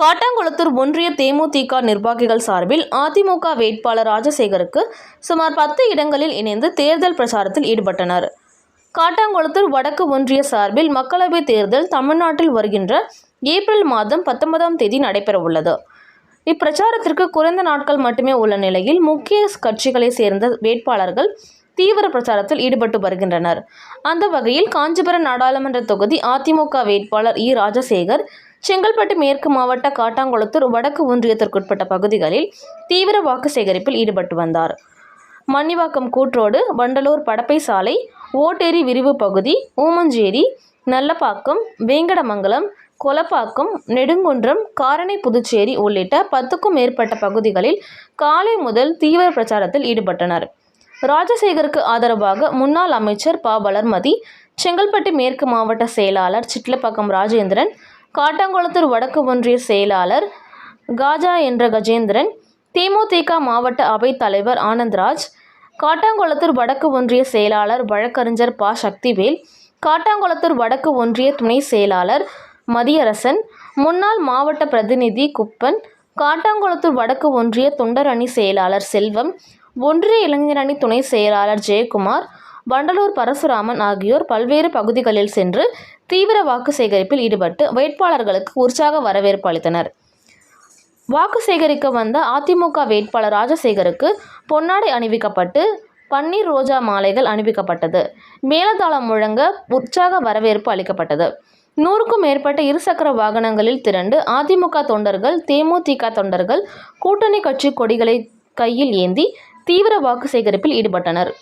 காட்டாங்குளத்தூர் ஒன்றிய தேமுதிக நிர்வாகிகள் சார்பில் அதிமுக வேட்பாளர் ராஜசேகருக்கு சுமார் பத்து இடங்களில் இணைந்து தேர்தல் பிரச்சாரத்தில் ஈடுபட்டனர். காட்டாங்குளத்தூர் வடக்கு ஒன்றிய சார்பில் மக்களவைத் தேர்தல் தமிழ்நாட்டில் வருகின்ற ஏப்ரல் மாதம் பத்தொன்பதாம் தேதி நடைபெறவுள்ளது. இப்பிரச்சாரத்திற்கு குறைந்த நாட்கள் மட்டுமே உள்ள நிலையில் முக்கிய கட்சிகளைச் சேர்ந்த வேட்பாளர்கள் தீவிர பிரச்சாரத்தில் ஈடுபட்டு வருகின்றனர். அந்த வகையில் காஞ்சிபுரம் நாடாளுமன்ற தொகுதி அதிமுக வேட்பாளர் இ. ராஜசேகர் செங்கல்பட்டு மேற்கு மாவட்ட காட்டாங்குளத்தூர் வடக்கு ஒன்றியத்திற்குட்பட்ட பகுதிகளில் தீவிர வாக்கு சேகரிப்பில் ஈடுபட்டு வந்தார். மன்னிவாக்கம் கூற்றோடு வண்டலூர் படப்பை சாலை ஓட்டேரி விரிவு பகுதி ஊமஞ்சேரி நல்லப்பாக்கம் வேங்கடமங்கலம் கொலப்பாக்கம் நெடுங்குன்றம் காரணை புதுச்சேரி உள்ளிட்ட பத்துக்கும் மேற்பட்ட பகுதிகளில் காலை முதல் தீவிர பிரச்சாரத்தில் ஈடுபட்டனர். ராஜசேகருக்கு ஆதரவாக முன்னாள் அமைச்சர் ப. வளர்மதி செங்கல்பட்டு மேற்கு மாவட்ட செயலாளர் சிட்லப்பாக்கம் ராஜேந்திரன் காட்டாங்குளத்தூர் வடக்கு ஒன்றிய செயலாளர் காஜா என்ற கஜேந்திரன் தேமுதிக மாவட்ட அவைத் தலைவர் ஆனந்த்ராஜ் காட்டாங்குளத்தூர் வடக்கு ஒன்றிய செயலாளர் வழக்கறிஞர் பா. சக்திவேல் காட்டாங்குளத்தூர் வடக்கு ஒன்றிய துணை செயலாளர் மதியரசன் முன்னாள் மாவட்ட பிரதிநிதி குப்பன் காட்டாங்குளத்தூர் வடக்கு ஒன்றிய தொண்டர் அணி செயலாளர் செல்வம் ஒன்றிய இளைஞர் அணி துணை செயலாளர் ஜெயக்குமார் வண்டலூர் பரசுராமன் ஆகியோர் பல்வேறு பகுதிகளில் சென்று தீவிர வாக்கு சேகரிப்பில் ஈடுபட்டு வேட்பாளர்களுக்கு உற்சாக வரவேற்பு அளித்தனர். வாக்கு சேகரிக்க வந்த அதிமுக வேட்பாளர் ராஜசேகருக்கு பொன்னாடை அணிவிக்கப்பட்டு பன்னீர் ரோஜா மாலைகள் அணிவிக்கப்பட்டது. மேலதாளம் முழங்க உற்சாக வரவேற்பு அளிக்கப்பட்டது. நூறுக்கும் மேற்பட்ட இருசக்கர வாகனங்களில் திரண்டு அதிமுக தொண்டர்கள் தேமுதிக தொண்டர்கள் கூட்டணி கட்சி கொடிகளை கையில் ஏந்தி தீவிர வாக்கு சேகரிப்பில் ஈடுபட்டனர்.